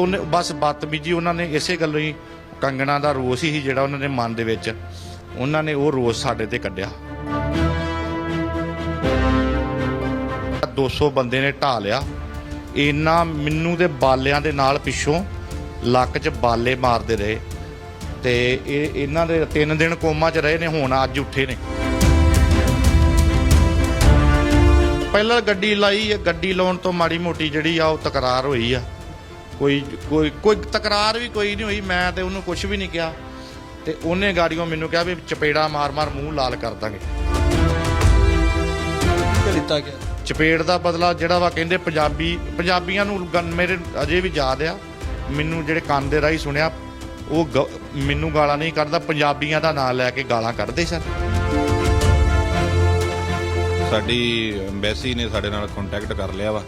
ਉਹਨੇ ਬਸ ਬਦਤਮੀਜੀ ਉਹਨਾਂ ਨੇ ਇਸੇ ਗੱਲੋਂ ਹੀ ਕੰਗਣਾ ਦਾ ਰੋਸ ਹੀ ਜਿਹੜਾ ਉਹਨਾਂ ਦੇ ਮਨ ਦੇ ਵਿੱਚ ਉਹਨਾਂ ਨੇ ਉਹ ਰੋਸ ਸਾਡੇ ਤੇ ਕੱਢਿਆ। 200 ਬੰਦੇ ਨੇ ਢਾ ਲਿਆ। ਇੰਨਾ ਮੈਨੂੰ ਦੇ ਬਾਲਿਆਂ ਦੇ ਨਾਲ ਪਿੱਛੋਂ ਲੱਕ 'ਚ ਬਾਲੇ ਮਾਰਦੇ ਰਹੇ ਤੇ ਇਹ ਇਹਨਾਂ ਦੇ ਤਿੰਨ ਦਿਨ ਕੋਮਾ 'ਚ ਰਹੇ ਨੇ, ਹੁਣ ਅੱਜ ਉੱਠੇ ਨੇ। ਪਹਿਲਾਂ ਗੱਡੀ ਲਾਈ ਗੱਡੀ ਲਾਉਣ ਤੋਂ ਮਾੜੀ ਮੋਟੀ ਜਿਹੜੀ ਆ ਉਹ ਤਕਰਾਰ ਹੋਈ ਆ। ਕੋਈ ਕੋਈ ਕੋਈ ਤਕਰਾਰ ਵੀ ਕੋਈ ਨਹੀਂ ਹੋਈ ਮੈਂ ਤੇ ਉਹਨੂੰ ਕੁਝ ਵੀ ਨਹੀਂ ਕਿਹਾ। ਤੇ ਉਹਨੇ ਗਾੜੀਆਂ ਮੈਨੂੰ ਕਿਹਾ ਵੀ ਚਪੇੜਾ ਮਾਰ-ਮਾਰ ਮੂੰਹ ਲਾਲ ਕਰ ਦਾਂਗੇ। ਗਿਆ? ਚਪੇੜ ਦਾ ਬਦਲਾ ਜਿਹੜਾ ਵਾ ਕਹਿੰਦੇ ਪੰਜਾਬੀ ਪੰਜਾਬੀਆਂ ਨੂੰ ਮੇਰੇ ਅਜੇ ਵੀ ਯਾਦ ਆ। ਮੈਨੂੰ ਜਿਹੜੇ ਕੰਨ ਦੇ ਰਾਹੀਂ ਸੁਣਿਆ ਉਹ ਗ- ਮੈਨੂੰ ਗਾਲਾਂ ਨਹੀਂ ਕੱਢਦਾ ਪੰਜਾਬੀਆਂ ਦਾ ਨਾਂ ਲੈ ਕੇ ਗਾਲਾਂ ਕੱਢਦੇ ਸਨ। ਸਾਡੀ ਐਮਬੈਸੀ ਨੇ ਸਾਡੇ ਨਾਲ ਕੰਟੈਕਟ ਕਰ ਲਿਆ ਵਾ।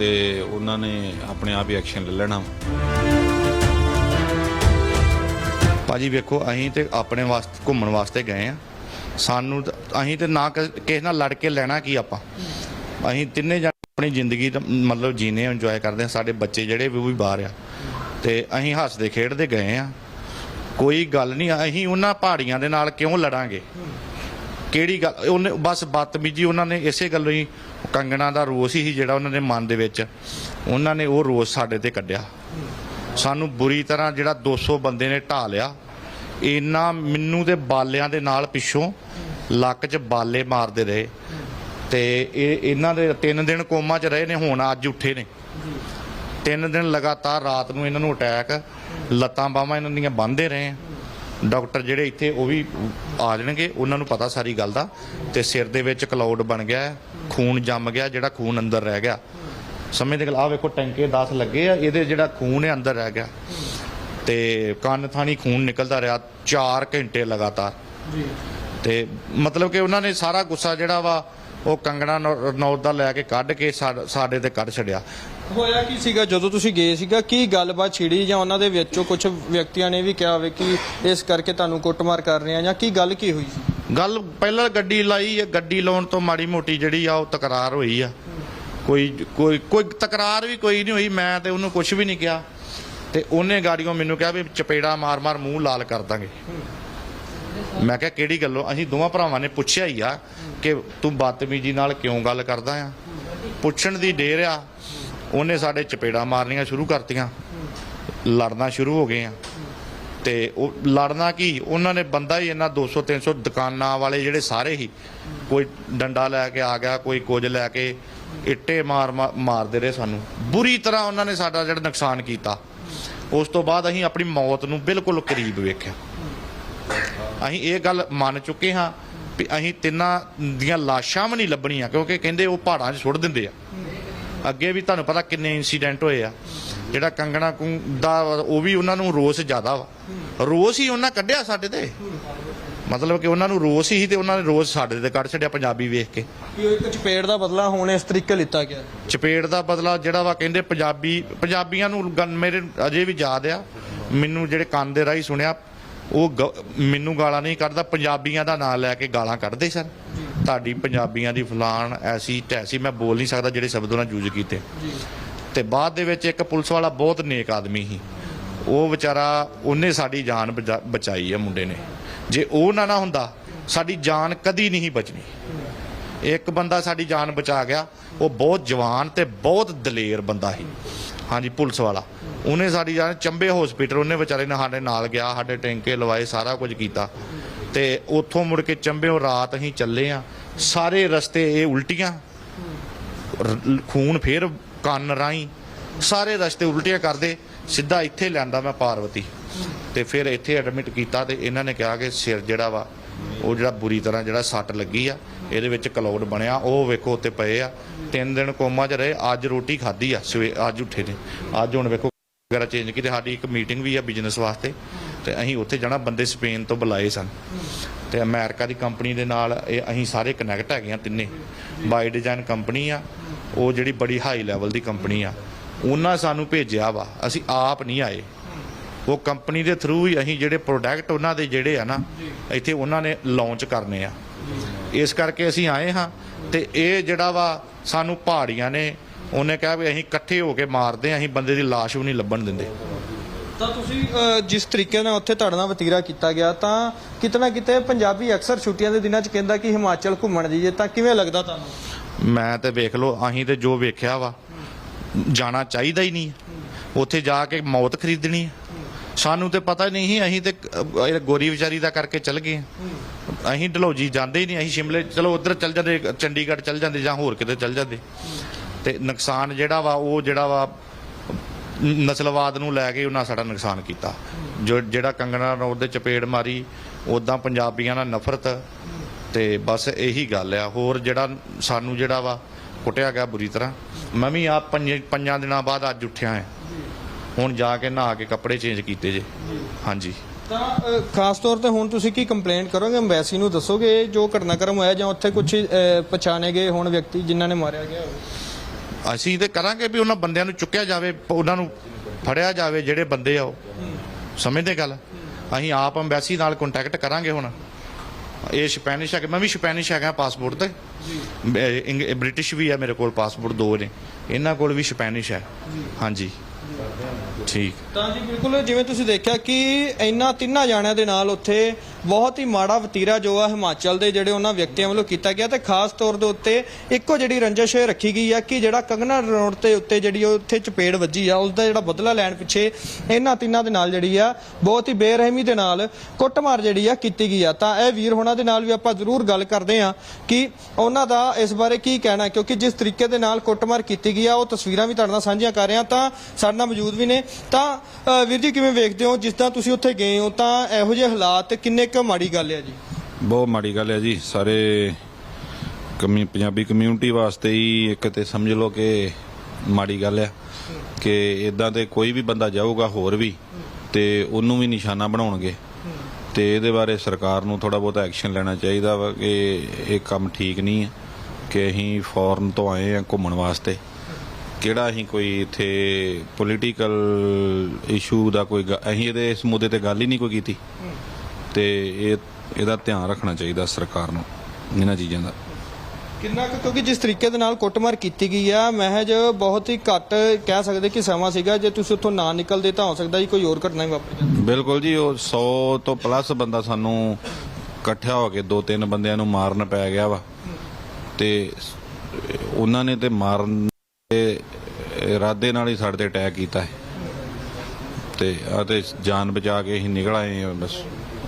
ਤੇ ਉਹਨਾਂ ਨੇ ਆਪਣੇ ਆਪ ਹੀ ਐਕਸ਼ਨ ਲੈ ਲੈਣਾ। ਭਾਜੀ ਵੇਖੋ, ਅਸੀਂ ਤੇ ਆਪਣੇ ਵਾਸਤੇ, ਘੁੰਮਣ ਵਾਸਤੇ ਗਏ ਆ। ਸਾਨੂੰ ਤਾਂ- ਅਸੀਂ ਤੇ ਨਾ ਕ- ਕਿਸੇ ਨਾਲ ਲੜ ਕੇ ਲੈਣਾ ਕੀ ਆਪਾਂ? ਅਸੀਂ ਤਿੰਨੇ ਜਣੇ ਆਪਣੀ ਜ਼ਿੰਦਗੀ ਦਾ ਮਤਲਬ ਜੀਨੇ ਇੰਜੋਏ ਕਰਦੇ ਆ ਸਾਡੇ ਬੱਚੇ ਜਿਹੜੇ ਵੀ, ਉਹ ਵੀ ਬਾਹਰ ਆ। ਤੇ ਅਸੀਂ ਹੱਸਦੇ, ਖੇਡਦੇ ਗਏ ਆ। ਕੋਈ ਗੱਲ ਨਹੀਂ, ਅਸੀਂ ਉਹਨਾਂ ਪਹਾੜੀਆਂ ਦੇ ਨਾਲ ਕਿਉਂ ਲੜਾਂਗੇ? ਕਿਹੜੀ ਗੱਲ, ਉਹਨੇ, ਬਸ ਬਦਤਮੀਜੀ ਉਹਨਾਂ ਨੇ ਇਸੇ ਗੱਲੋਂ ਹੀ ਕੰਗਣਾ ਦਾ ਰੋਸ ਹੀ ਜਿਹੜਾ ਉਹਨਾਂ ਦੇ ਮਨ ਦੇ ਵਿੱਚ ਉਹਨਾਂ ਨੇ ਉਹ ਰੋਸ ਸਾਡੇ ਤੇ ਕੱਢਿਆ। ਸਾਨੂੰ ਬੁਰੀ ਤਰ੍ਹਾਂ ਜਿਹੜਾ 200 ਬੰਦੇ ਨੇ ਢਾ ਲਿਆ ਇੰਨਾ ਮੈਨੂੰ ਦੇ ਬਾਲਿਆਂ ਦੇ ਨਾਲ ਪਿੱਛੋਂ ਲੱਕ 'ਚ ਬਾਲੇ ਮਾਰਦੇ ਰਹੇ। ਤੇ ਇਹ ਇਹਨਾਂ ਦੇ ਤਿੰਨ ਦਿਨ ਕੋਮਾ 'ਚ ਰਹੇ ਨੇ ਹੁਣ ਅੱਜ ਉੱਠੇ ਨੇ। ਤਿੰਨ ਦਿਨ ਲਗਾਤਾਰ ਰਾਤ ਨੂੰ ਇਹਨਾਂ ਨੂੰ ਅਟੈਕ ਲੱਤਾਂ ਬਾਹਾਂ ਇਹਨਾਂ ਦੀਆਂ ਬੰਨ੍ਹਦੇ ਰਹੇ। ਡਾਕਟਰ ਜਿਹੜੇ ਇੱਥੇ ਉਹ ਵੀ ਆ ਜਾਣਗੇ ਉਹਨਾਂ ਨੂੰ ਪਤਾ ਸਾਰੀ ਗੱਲ ਦਾ। ਤੇ ਸਿਰ ਦੇ ਵਿੱਚ ਕਲਾਉਡ ਬਣ ਗਿਆ। ਹੈ, ਖੂਨ ਜੰਮ ਗਿਆ ਜਿਹੜਾ ਖੂਨ ਅੰਦਰ ਰਹਿ ਗਿਆ। ਸਮੇਂ ਦੇ ਆ ਵੇਖੋ ਟੈਂਕੇ 10 ਲੱਗੇ ਆ ਇਹਦੇ ਜਿਹੜਾ ਖੂਨ ਹੈ ਅੰਦਰ ਰਹਿ ਗਿਆ। ਤੇ ਕੰਨ ਥਾਣੀ ਖੂਨ ਨਿਕਲਦਾ ਰਿਹਾ 4 ਘੰਟੇ ਲਗਾਤਾਰ। ਜੀ। ਤੇ ਮਤਲਬ ਕਿ ਉਹਨਾਂ ਨੇ ਸਾਰਾ ਗੁੱਸਾ ਜਿਹੜਾ ਵਾ ਉਹ ਕੰਗਣਾ ਰਣੌਤ ਦਾ ਲੈ ਕੇ ਕੱਢ ਕੇ ਸਾਡੇ ਤੇ ਕੱਢ ਛੱਡਿਆ। ਹੋਇਆ ਕੀ ਸੀਗਾ? ਜਦੋਂ ਤੁਸੀਂ ਗਏ ਸੀਗਾ ਕੀ ਗੱਲਬਾਤ ਛਿੜੀ ਜਾਂ ਉਹਨਾਂ ਦੇ ਵਿੱਚੋਂ ਕੁਝ ਵਿਅਕਤੀਆਂ ਨੇ ਵੀ ਕਿਹਾ ਹੋਵੇ ਕਿ ਇਸ ਕਰਕੇ ਤੁਹਾਨੂੰ ਕੁੱਟਮਾਰ ਕਰ ਰਹੇ ਆ ਜਾਂ ਕੀ ਗੱਲ ਕੀ ਹੋਈ ਸੀ? ਗੱਲ ਪਹਿਲਾਂ ਗੱਡੀ ਲਾਈ ਹੈ ਗੱਡੀ ਲਾਉਣ ਤੋਂ ਮਾੜੀ ਮੋਟੀ ਜਿਹੜੀ ਆ, ਉਹ ਤਕਰਾਰ ਹੋਈ ਆ। ਕੋਈ ਕੋਈ ਕੋਈ ਤਕਰਾਰ ਵੀ ਕੋਈ ਨਹੀਂ ਹੋਈ, ਮੈਂ ਤੇ ਉਹਨੂੰ ਕੁਝ ਵੀ ਨਹੀਂ ਕਿਹਾ। ਤੇ ਉਹਨੇ ਗਾੜੀਆਂ ਮੈਨੂੰ ਕਿਹਾ ਵੀ ਚਪੇੜਾ ਮਾਰ-ਮਾਰ ਮੂੰਹ ਲਾਲ ਕਰ ਦਾਂਗੇ। ਮੈਂ ਕਿਹਾ, ਕਿਹੜੀ ਗੱਲੋਂ? ਅਸੀਂ ਦੋਵਾਂ ਭਰਾਵਾਂ ਨੇ ਪੁੱਛਿਆ ਹੀ ਆ ਕਿ ਤੂੰ ਬਦਤਮੀਜੀ ਨਾਲ ਕਿਉਂ ਗੱਲ ਕਰਦਾ ਆ? ਪੁੱਛਣ ਦੀ ਡੇਰ ਆ। ਉਹਨੇ ਸਾਡੇ ਚਪੇੜਾ ਮਾਰਨੀਆਂ ਸ਼ੁਰੂ ਕਰਤੀਆਂ। ਲੜਨਾ ਸ਼ੁਰੂ ਹੋ ਗਏ ਆ। ਤੇ ਉਹ ਲੜਨਾ ਕੀ? ਉਹਨਾਂ ਨੇ ਬੰਦਾ ਹੀ ਇਹਨਾਂ 200 300 ਦੁਕਾਨਾਂ ਵਾਲੇ ਜਿਹੜੇ ਸਾਰੇ ਹੀ ਕੋਈ ਡੰਡਾ ਲੈ ਕੇ ਆ ਗਿਆ, ਕੋਈ ਕੁਝ ਲੈ ਕੇ ਇੱਟੇ ਮਾਰ ਮਾਰਦੇ ਰਹੇ ਸਾਨੂੰ। ਬੁਰੀ ਤਰ੍ਹਾਂ ਉਹਨਾਂ ਨੇ ਸਾਡਾ ਜਿਹੜਾ ਨੁਕਸਾਨ ਕੀਤਾ। ਉਸ ਤੋਂ ਬਾਅਦ ਅਸੀਂ ਆਪਣੀ ਮੌਤ ਨੂੰ ਬਿਲਕੁਲ ਕਰੀਬ ਵੇਖਿਆ। ਅਸੀਂ ਇਹ ਗੱਲ ਮੰਨ ਚੁੱਕੇ ਹਾਂ ਵੀ ਅਸੀਂ ਤਿੰਨਾਂ ਦੀਆਂ ਲਾਸ਼ਾਂ ਵੀ ਨਹੀਂ ਲੱਭਣੀਆਂ, ਕਿਉਂਕਿ ਕਹਿੰਦੇ ਉਹ ਪਹਾੜਾਂ 'ਚ ਸੁੱਟ ਦਿੰਦੇ ਆ। ਅੱਗੇ ਵੀ ਤੁਹਾਨੂੰ ਪਤਾ ਕਿੰਨੇ ਇਨਸੀਡੈਂਟ ਹੋਏ ਆ। ਜਿਹੜਾ ਕੰਗਣਾ ਦਾ ਉਹ ਵੀ ਉਹਨਾਂ ਨੂੰ ਰੋਸ ਜ਼ਿਆਦਾ ਵਾ। ਰੋਸ ਹੀ ਉਹਨਾਂ ਕੱਢਿਆ ਸਾਡੇ ਤੇ। ਮਤਲਬ ਕਿ ਉਹਨਾਂ ਨੂੰ ਰੋਸ ਹੀ ਤੇ ਉਹਨਾਂ ਨੇ ਰੋਸ ਸਾਡੇ ਤੇ ਕੱਢ ਛੱਡਿਆ ਪੰਜਾਬੀ ਵੇਖ ਕੇ। ਕਿ ਉਹ ਇੱਕ ਚਪੇੜ ਦਾ ਬਦਲਾ ਹੁਣ ਇਸ ਤਰੀਕੇ ਲਿੱਤਾ ਗਿਆ। ਚਪੇੜ ਦਾ ਬਦਲਾ ਜਿਹੜਾ ਵਾ ਕਹਿੰਦੇ ਪੰਜਾਬੀ ਪੰਜਾਬੀਆਂ ਨੂੰ ਮੇਰੇ ਅਜੇ ਵੀ ਯਾਦ ਆ। ਮੈਨੂੰ ਜਿਹੜੇ ਕੰਨ ਦੇ ਰਾਹੀਂ ਸੁਣਿਆ ਉਹ ਮੈਨੂੰ ਗਾਲਾਂ ਨਹੀਂ ਕੱਢਦਾ ਪੰਜਾਬੀਆਂ ਦਾ ਨਾਂ ਲੈ ਕੇ ਗਾਲਾਂ ਕੱਢਦੇ ਸਨ। ਤੁਹਾਡੀ ਪੰਜਾਬੀਆਂ ਦੀ ਫਲਾਨ ਐਸੀ ਟੈਸੀ ਮੈਂ ਬੋਲ ਨਹੀਂ ਸਕਦਾ ਜਿਹੜੇ ਸ਼ਬਦ ਉਹਨਾਂ ਯੂਜ਼ ਕੀਤੇ। ਤੇ ਬਾਅਦ ਦੇ ਵਿੱਚ ਇੱਕ ਪੁਲਿਸ ਵਾਲਾ ਬਹੁਤ ਨੇਕ ਆਦਮੀ ਸੀ। ਉਹ ਵਿਚਾਰਾ, ਉਹਨੇ ਸਾਡੀ ਜਾਨ ਬਚਾ- ਬਚਾਈ ਹੈ ਮੁੰਡੇ ਨੇ। ਜੇ ਉਹ ਨਾ ਨਾ ਹੁੰਦਾ, ਸਾਡੀ ਜਾਨ ਕਦੀ ਨਹੀਂ ਬਚਣੀ। ਇੱਕ ਬੰਦਾ ਸਾਡੀ ਜਾਨ ਬਚਾ ਗਿਆ, ਉਹ ਬਹੁਤ ਜਵਾਨ ਤੇ ਬਹੁਤ ਦਲੇਰ ਬੰਦਾ ਸੀ। ਹਾਂਜੀ, ਪੁਲਿਸ ਵਾਲਾ। ਉਹਨੇ ਸਾਡੀ ਜਾਨ, ਚੰਬੇ ਹਸਪੀਟਲ ਉਹਨੇ ਵਿਚਾਰੇ ਨੇ ਸਾਡੇ ਨਾਲ ਗਿਆ, ਸਾਡੇ ਟੈਂਕੇ ਲਵਾਏ, ਸਾਰਾ ਕੁਝ ਕੀਤਾ। ਤੇ ਉੱਥੋਂ ਮੁੜ ਕੇ ਚੰਬਿਓ ਰਾਤ ਅਸੀਂ ਚੱਲੇ ਆ। ਸਾਰੇ ਰਸਤੇ ਇਹ ਉਲਟੀਆਂ। ਖੂਨ ਫੇਰ ਕੰਨ ਰਾਈ ਸਾਰੇ ਰਸਤੇ ਉਲਟੀਆਂ ਕਰਦੇ, ਸਿੱਧਾ ਇੱਥੇ ਲਿਆਂਦਾ ਮੈਂ ਪਾਰਵਤੀ। ਤੇ ਫਿਰ ਇੱਥੇ ਐਡਮਿਟ ਕੀਤਾ ਤੇ ਇਹਨਾਂ ਨੇ ਕਿਹਾ ਕਿ ਸਿਰ ਜਿਹੜਾ ਵਾ, ਉਹ ਜਿਹੜਾ ਬੁਰੀ ਤਰ੍ਹਾਂ ਜਿਹੜਾ ਸੱਟ ਲੱਗੀ ਆ, ਇਹਦੇ ਵਿੱਚ ਕਲੌਡ ਬਣਿਆ, ਉਹ ਵੇਖੋ ਉੱਤੇ ਪਏ ਆ। ਤਿੰਨ ਦਿਨ ਕੋਮਾ 'ਚ ਰਹੇ, ਅੱਜ ਰੋਟੀ ਖਾਧੀ ਆ ਸਵੇ ਅੱਜ ਉੱਠੇ ਨੇ। ਅੱਜ ਹੁਣ ਵੇਖੋ ਵਗੈਰਾ ਚੇਂਜ ਕੀਤੀ, ਸਾਡੀ ਇੱਕ ਮੀਟਿੰਗ ਵੀ ਆ ਬਿਜ਼ਨਸ ਵਾਸਤੇ, ਤੇ ਅਸੀਂ ਉੱਥੇ ਜਾਣਾ, ਬੰਦੇ ਸਪੇਨ ਤੋਂ ਬੁਲਾਏ ਸਨ। ਤੇ ਅਮਰੀਕਾ ਦੀ ਕੰਪਨੀ ਦੇ ਨਾਲ ਇਹ ਅਸੀਂ ਸਾਰੇ ਕਨੈਕਟ ਹੈਗੇ ਆ ਤਿੰਨੇ। ਬਾਈ ਡਿਜ਼ਾਈਨ ਕੰਪਨੀ ਆ ਉਹ ਜਿਹੜੀ ਬੜੀ ਹਾਈ ਲੈਵਲ ਦੀ ਕੰਪਨੀ ਆ, ਉਹਨਾਂ ਸਾਨੂੰ ਭੇਜਿਆ ਵਾ। ਅਸੀਂ ਆਪ ਨਹੀਂ ਆਏ। ਉਹ ਕੰਪਨੀ ਦੇ ਥਰੂ ਹੀ ਅਸੀਂ ਜਿਹੜੇ ਪ੍ਰੋਡਕਟ ਉਹਨਾਂ ਦੇ ਜਿਹੜੇ ਆ ਨਾ, ਇੱਥੇ ਉਹਨਾਂ ਨੇ ਲਾਂਚ ਕਰਨੇ ਆ। ਇਸ ਕਰਕੇ ਅਸੀਂ ਆਏ ਹਾਂ ਤੇ ਇਹ ਜਿਹੜਾ ਵਾ ਸਾਨੂੰ ਪਹਾੜੀਆਂ ਨੇ, ਉਹਨੇ ਕਿਹਾ ਵੀ ਅਸੀਂ ਇਕੱਠੇ ਹੋ ਕੇ ਮਾਰਦੇ ਹਾਂ, ਅਸੀਂ ਬੰਦੇ ਦੀ ਲਾਸ਼ ਵੀ ਨਹੀਂ ਲੱਭਣ ਦਿੰਦੇ। ਤਾਂ ਤੁਸੀਂ ਜਿਸ ਤਰੀਕੇ ਨਾਲ ਉੱਥੇ ਤੁਹਾਡੇ ਵਤੀਰਾ ਕੀਤਾ ਗਿਆ, ਤਾਂ ਕਿਤਨਾ ਕਿਤੇ ਪੰਜਾਬੀ ਅਕਸਰ ਛੁੱਟੀਆਂ ਦੇ ਦਿਨਾਂ 'ਚ ਕਹਿੰਦਾ ਕਿ ਹਿਮਾਚਲ ਘੁੰਮਣ ਜਾਈਏ, ਤਾਂ ਕਿਵੇਂ ਲੱਗਦਾ ਤੁਹਾਨੂੰ? ਮੈਂ ਤੇ ਵੇਖ ਲਓ, ਅਸੀਂ ਤੇ ਜੋ ਵੇਖਿਆ ਵਾ, ਜਾਣਾ ਚਾਹੀਦਾ ਹੀ ਨਹੀਂ ਉੱਥੇ ਜਾ ਕੇ ਮੌਤ ਖਰੀਦਣੀ ਹੈ। ਸਾਨੂੰ ਤੇ ਪਤਾ ਨਹੀਂ ਸੀ, ਅਸੀਂ ਤੇ ਗੋਰੀ ਵਿਚਾਰੀ ਦਾ ਕਰਕੇ ਚੱਲ ਗਏ ਹਾਂ। ਅਸੀਂ ਢਲੋਜੀ ਜਾਂਦੇ ਹੀ ਨਹੀਂ, ਅਸੀਂ ਸ਼ਿਮਲੇ, ਚਲੋ ਉਧਰ ਚੱਲ ਜਾਂਦੇ, ਚੰਡੀਗੜ੍ਹ ਚੱਲ ਜਾਂਦੇ ਜਾਂ ਹੋਰ ਕਿਤੇ ਚੱਲ ਜਾਂਦੇ। ਤੇ ਨੁਕਸਾਨ ਜਿਹੜਾ ਵਾ, ਉਹ ਜਿਹੜਾ ਵਾ, ਨਸਲਵਾਦ ਨੂੰ ਲੈ ਕੇ ਉਹਨਾਂ ਸਾਡਾ ਨੁਕਸਾਨ ਕੀਤਾ। ਜੋ ਜਿਹੜਾ ਕੰਗਣਾ ਰੋਡ ਦੇ ਚਪੇੜ ਮਾਰੀ ਉਦਾਂ ਪੰਜਾਬੀਆਂ ਨਾਲ ਨਫ਼ਰਤ ਤੇ ਬਸ ਇਹੀ ਗੱਲ ਆ। ਹੋਰ ਜਿਹੜਾ ਸਾਨੂੰ ਜਿਹੜਾ ਵਾ ਕੁੱਟਿਆ ਗਿਆ ਬੁਰੀ ਤਰ੍ਹਾਂ। ਮੈਂ ਵੀ ਆਪ ਪੰਜ ਪੰਜਾਂ ਦਿਨਾਂ ਬਾਅਦ ਅੱਜ ਉੱਠਿਆ ਹਾਂ। ਹੁਣ ਜਾ ਕੇ ਨਹਾ ਕੇ ਕੱਪੜੇ ਚੇਂਜ ਕੀਤੇ ਜੇ। ਹਾਂਜੀ। ਤਾਂ ਅ, ਖਾਸ ਤੌਰ ਤੇ ਹੁਣ ਤੁਸੀਂ ਕੀ ਕੰਪਲੇਂਟ ਕਰੋਗੇ? ਐਮਬੈਸੀ ਨੂੰ ਦੱਸੋਗੇ ਜੋ ਘਟਨਾਕ੍ਰਮ ਹੋਇਆ ਜਾਂ ਉੱਥੇ ਕੁਝ ਪਛਾਣੇ ਗਏ ਹੁਣ ਵਿਅਕਤੀ ਜਿਨ੍ਹਾਂ ਨੇ ਮਾਰਿਆ ਗਿਆ ਹੋਵੇ? ਅਸੀਂ ਤੇ ਕਰਾਂਗੇ ਵੀ ਉਹਨਾਂ ਬੰਦਿਆਂ ਨੂੰ ਚੁੱਕਿਆ ਜਾਵੇ ਉਹਨਾਂ ਨੂੰ ਫੜਿਆ ਜਾਵੇ ਜਿਹੜੇ ਬੰਦੇ ਆ ਉਹ। ਸਮਝਦੇ ਗੱਲ? ਅਸੀਂ ਆਪ ਅੰਬੈਸੀ ਨਾਲ ਕੰਟੈਕਟ ਕਰਾਂਗੇ ਹੁਣ। ਇਹ ਸਪੈਨਿਸ਼ ਹੈ ਮੈਂ ਵੀ ਸਪੈਨਿਸ਼ ਹੈਗਾ ਪਾਸਪੋਰਟ ਤੇ। ਇੰਗ- ਬ੍ਰਿਟਿਸ਼ ਵੀ ਹੈ ਮੇਰੇ ਕੋਲ ਪਾਸਪੋਰਟ ਦੋ ਨੇ। ਇਹਨਾਂ ਕੋਲ ਵੀ ਸਪੈਨਿਸ਼ ਹੈ। ਹਾਂਜੀ। ਠੀਕ। ਤਾਂ ਜੀ ਬਿਲਕੁਲ ਜਿਵੇਂ ਤੁਸੀਂ ਦੇਖਿਆ ਕਿ ਇਹਨਾਂ ਤਿੰਨਾਂ ਜਾਣਿਆਂ ਦੇ ਨਾਲ ਉੱਥੇ ਬਹੁਤ ਹੀ ਮਾੜਾ ਵਤੀਰਾ ਜੋ ਆ ਹਿਮਾਚਲ ਦੇ ਜਿਹੜੇ ਉਹਨਾਂ ਵਿਅਕਤੀਆਂ ਵੱਲੋਂ ਕੀਤਾ ਗਿਆ ਤੇ ਖਾਸ ਤੌਰ ਦੇ ਉੱਤੇ ਇੱਕੋ ਜਿਹੜੀ ਰੰਜਿਸ਼ ਰੱਖੀ ਗਈ ਆ ਕਿ ਜਿਹੜਾ ਕੰਗਨਾ ਰੋਡ ਤੇ ਉੱਤੇ ਜਿਹੜੀ ਉਹ ਉੱਥੇ ਚਪੇੜ ਵੱਜੀ ਆ ਉਸ ਦਾ ਜਿਹੜਾ ਬਦਲਾ ਲੈਣ ਪਿੱਛੇ ਇਹਨਾਂ ਤਿੰਨਾਂ ਦੇ ਨਾਲ ਜਿਹੜੀ ਆ, ਬਹੁਤ ਹੀ ਬੇਰਹਿਮੀ ਦੇ ਨਾਲ ਕੁੱਟਮਾਰ ਜਿਹੜੀ ਆ ਕੀਤੀ ਗਈ ਆ। ਤਾਂ ਇਹ ਵੀਰ ਹੋਣਾ ਦੇ ਨਾਲ ਵੀ ਆਪਾਂ ਜ਼ਰੂਰ ਗੱਲ ਕਰਦੇ ਆ ਕਿ ਉਹਨਾਂ ਦਾ ਇਸ ਬਾਰੇ ਕੀ ਕਹਿਣਾ ਕਿਉਂਕਿ ਜਿਸ ਤਰੀਕੇ ਦੇ ਨਾਲ ਕੁੱਟਮਾਰ ਕੀਤੀ ਗਈ ਆ, ਉਹ ਤਸਵੀਰਾਂ ਵੀ ਤੁਹਾਡੇ ਨਾਲ ਸਾਂਝੀਆਂ ਕਰ ਰਹੇ ਆ ਤਾਂ ਸਾਡੇ ਨਾਲ ਮੌਜੂਦ ਵੀ ਨੇ। ਤਾਂ ਵੀਰ ਜੀ ਕਿਵੇਂ ਵੇਖਦੇ ਹੋ? ਜਿਸ ਤਰ੍ਹਾਂ ਤੁਸੀਂ ਉੱਥੇ ਗਏ ਹੋ, ਤਾਂ ਇਹੋ ਜਿਹੇ ਹਾਲਾਤ ਕਿੰਨੇ ਕੁ ਮਾੜੀ ਗੱਲ ਹੈ ਜੀ। ਬਹੁਤ ਮਾੜੀ ਗੱਲ ਹੈ ਜੀ। ਸਾਰੇ ਕਮੀ ਪੰਜਾਬੀ ਕਮਿਊਨਿਟੀ ਵਾਸਤੇ ਹੀ ਇੱਕ ਤੇ ਸਮਝ ਲਓ ਕਿ ਮਾੜੀ ਗੱਲ ਹੈ ਕਿ ਇਦਾਂ ਤੇ ਕੋਈ ਵੀ ਬੰਦਾ ਜਾਊਗਾ ਹੋਰ ਵੀ ਤੇ ਉਹਨੂੰ ਵੀ ਨਿਸ਼ਾਨਾ ਬਣਾਉਣਗੇ। ਤੇ ਇਹਦੇ ਬਾਰੇ ਸਰਕਾਰ ਨੂੰ ਥੋੜਾ ਬਹੁਤ ਐਕਸ਼ਨ ਲੈਣਾ ਚਾਹੀਦਾ ਵਾ ਕਿ ਇਹ ਕੰਮ ਠੀਕ ਨਹੀਂ ਹੈ ਕਿ ਅਸੀਂ ਫੋਰਨ ਤੋਂ ਆਏ ਆ ਘੁੰਮਣ ਵਾਸਤੇ। ਕਿਹੜਾ ਅਸੀਂ ਕੋਈ ਇੱਥੇ ਪੋਲੀਟੀਕਲ ਇਸ਼ੂ ਦਾ ਕੋਈ ਗ- ਅਸੀਂ ਇਹਦੇ ਇਸ ਮੁੱਦੇ ਤੇ ਗੱਲ ਹੀ ਨਹੀਂ ਕੋਈ ਕੀਤੀ। ਤੇ ਇਹ ਇਹਦਾ ਧਿਆਨ ਰੱਖਣਾ ਚਾਹੀਦਾ ਸਰਕਾਰ ਨੂੰ ਇਹਨਾਂ ਚੀਜ਼ਾਂ ਦਾ। ਕਿੰਨਾ ਕੁ ਕਿਉਂਕਿ ਜਿਸ ਤਰੀਕੇ ਦੇ ਨਾਲ ਕੁੱਟਮਾਰ ਕੀਤੀ ਗਈ ਆ ਮਹਿਜ ਬਹੁਤ ਹੀ ਘੱਟ ਕਹਿ ਸਕਦੇ ਕਿ ਸਮਾਂ ਸੀਗਾ ਜੇ ਤੁਸੀਂ ਉੱਥੋਂ ਨਾ ਨਿਕਲਦੇ ਤਾਂ ਹੋ ਸਕਦਾ ਜੀ ਕੋਈ ਹੋਰ ਘਟਨਾ ਹੀ ਵਾਪਰ ਜਾਂਦੀ ਬਿਲਕੁਲ ਜੀ ਉਹ 100 ਤੋਂ ਪਲੱਸ ਬੰਦਾ ਸਾਨੂੰ ਇਕੱਠਿਆ ਹੋ ਕੇ ਦੋ ਤਿੰਨ ਬੰਦਿਆਂ ਨੂੰ ਮਾਰਨ ਪੈ ਗਿਆ ਵਾ। ਤੇ ਉਹਨਾਂ ਨੇ ਤੇ ਮਾਰਨ ਦੇ ਇਰਾਦੇ ਨਾਲ ਹੀ ਸਾਡੇ ਤੇ ਅਟੈਕ ਕੀਤਾ ਹੈ। ਤੇ ਆ ਤੇ ਜਾਨ ਬਚਾ ਕੇ ਅਸੀਂ ਨਿਕਲ ਆਏ ਹਾਂ ਬਸ।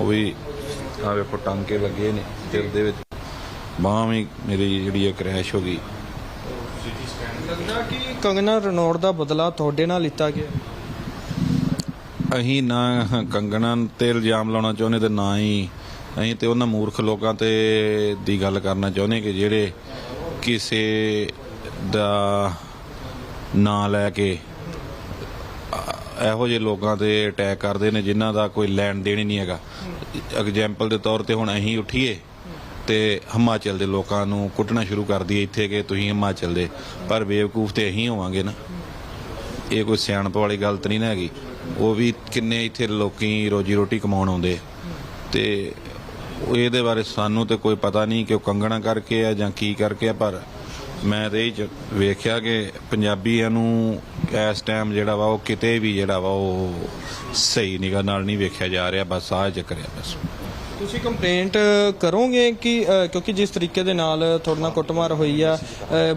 ਉਹ ਵੀ ਆ ਵੇਖੋ ਟਾਂਕੇ ਲੱਗੇ ਨੇ ਦਿਲ ਦੇ ਵਿੱਚ। ਬਾਂਹ ਵੀ ਮੇਰੀ ਜਿਹੜੀ ਹੈ ਕ੍ਰੈਸ਼ ਹੋ ਗਈ। ਲੱਗਦਾ ਕਿ ਕੰਗਨਾ ਰਣੌੜ ਦਾ ਬਦਲਾ ਤੁਹਾਡੇ ਨਾਲ ਲਿੱਤਾ ਗਿਆ? ਅਸੀਂ ਨਾ ਕੰਗਣਾ ਤੇ ਇਲਜ਼ਾਮ ਲਾਉਣਾ ਚਾਹੁੰਦੇ ਤੇ ਨਾ ਹੀ। ਅਸੀਂ ਤੇ ਉਹਨਾਂ ਮੂਰਖ ਲੋਕਾਂ ਤੇ ਦੀ ਗੱਲ ਕਰਨਾ ਚਾਹੁੰਦੇ ਕਿ ਜਿਹੜੇ ਕਿਸੇ ਦਾ ਨਾਂ ਲੈ ਕੇ ਇਹੋ ਜਿਹੇ ਲੋਕਾਂ ਤੇ ਅਟੈਕ ਕਰਦੇ ਨੇ ਜਿਨ੍ਹਾਂ ਦਾ ਕੋਈ ਲੈਣ ਦੇਣ ਹੀ ਨਹੀਂ ਹੈਗਾ। ਐਗਜ਼ਾਮਪਲ ਦੇ ਤੌਰ ਤੇ ਹੁਣ ਅਸੀਂ ਉੱਠੀਏ ਤੇ ਹਿਮਾਚਲ ਦੇ ਲੋਕਾਂ ਨੂੰ ਕੁੱਟਣਾ ਸ਼ੁਰੂ ਕਰ ਦਈਏ ਇੱਥੇ ਕਿ ਤੁਸੀਂ ਹਿਮਾਚਲ ਦੇ। ਪਰ ਬੇਵਕੂਫ ਤੇ ਅਸੀਂ ਹੋਵਾਂਗੇ ਨਾ। ਇਹ ਕੋਈ ਸਿਆਣਪ ਵਾਲੀ ਗੱਲ ਤਾਂ ਨਹੀਂ ਨਾ ਹੈਗੀ। ਉਹ ਵੀ ਕਿੰਨੇ ਇੱਥੇ ਲੋਕੀ ਰੋਜੀ ਰੋਟੀ ਕਮਾਉਣ ਆਉਂਦੇ ਆ। ਤੇ ਇਹਦੇ ਬਾਰੇ ਸਾਨੂੰ ਤੇ ਕੋਈ ਪਤਾ ਨਹੀਂ ਕਿ ਉਹ ਕੰਗਣਾ ਕਰਕੇ ਆ ਜਾਂ ਕੀ ਕਰਕੇ ਆ, ਪਰ ਮੈਂ ਤੇ ਇਹ 'ਚ ਵੇਖਿਆ ਕਿ ਪੰਜਾਬੀਆਂ ਨੂੰ ਇਸ ਟਾਈਮ ਜਿਹੜਾ ਵਾ ਉਹ ਕਿਤੇ ਵੀ ਜਿਹੜਾ ਵਾ ਉਹ ਸਹੀ ਨਿਗਾਹ ਨਾਲ ਨਹੀਂ ਵੇਖਿਆ ਜਾ ਰਿਹਾ ਬਸ ਆਹ ਚੱਕਰ ਆ ਬਸ। ਤੁਸੀਂ ਕੰਪਲੇਂਟ ਕਰੋਗੇ ਕਿ ਕਿਉਂਕਿ ਜਿਸ ਤਰੀਕੇ ਦੇ ਨਾਲ ਤੁਹਾਡੇ ਨਾਲ ਕੁੱਟਮਾਰ ਹੋਈ ਆ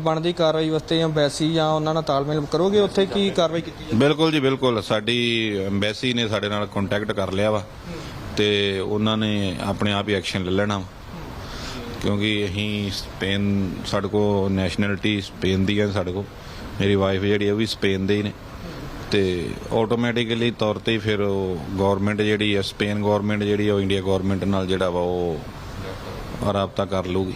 ਬਣਦੀ ਕਾਰਵਾਈ ਵਾਸਤੇ ਜਾਂ ਬੈਸੀ ਜਾਂ ਉਹਨਾਂ ਨਾਲ ਤਾਲਮੇਲ ਕਰੋਗੇ? ਉੱਥੇ ਕੀ ਕਾਰਵਾਈ ਕੀਤੀ ਜਾਵੇ? ਬਿਲਕੁਲ ਜੀ ਬਿਲਕੁਲ। ਸਾਡੀ ਐਮਬੈਸੀ ਨੇ ਸਾਡੇ ਨਾਲ ਕੰਟੈਕਟ ਕਰ ਲਿਆ ਵਾ ਤੇ ਉਹਨਾਂ ਨੇ ਆਪਣੇ ਆਪ ਹੀ ਐਕਸ਼ਨ ਲੈ ਲੈਣਾ ਵਾ। ਕਿਉਂਕਿ ਅਸੀਂ ਸਪੇਨ, ਸਾਡੇ ਕੋ ਨੈਸ਼ਨੈਲਿਟੀ ਸਪੇਨ ਦੀ ਹੈ ਸਾਡੇ ਕੋ ਮੇਰੀ ਵਾਈਫ ਜਿਹੜੀ ਉਹ ਵੀ ਸਪੇਨ ਦੇ ਹੀ ਨੇ। ਤੇ ਆਟੋਮੈਟਿਕਲੀ ਤੌਰ ਤੇ ਫਿਰ ਉਹ ਗਵਰਨਮੈਂਟ ਜਿਹੜੀ ਹੈ ਸਪੇਨ ਗਵਰਨਮੈਂਟ ਜਿਹੜੀ ਹੈ ਉਹ ਇੰਡੀਆ ਗਵਰਨਮੈਂਟ ਨਾਲ ਜਿਹੜਾ ਵਾ ਉਹ ਰਾਬਤਾ ਕਰ ਲੂਗੀ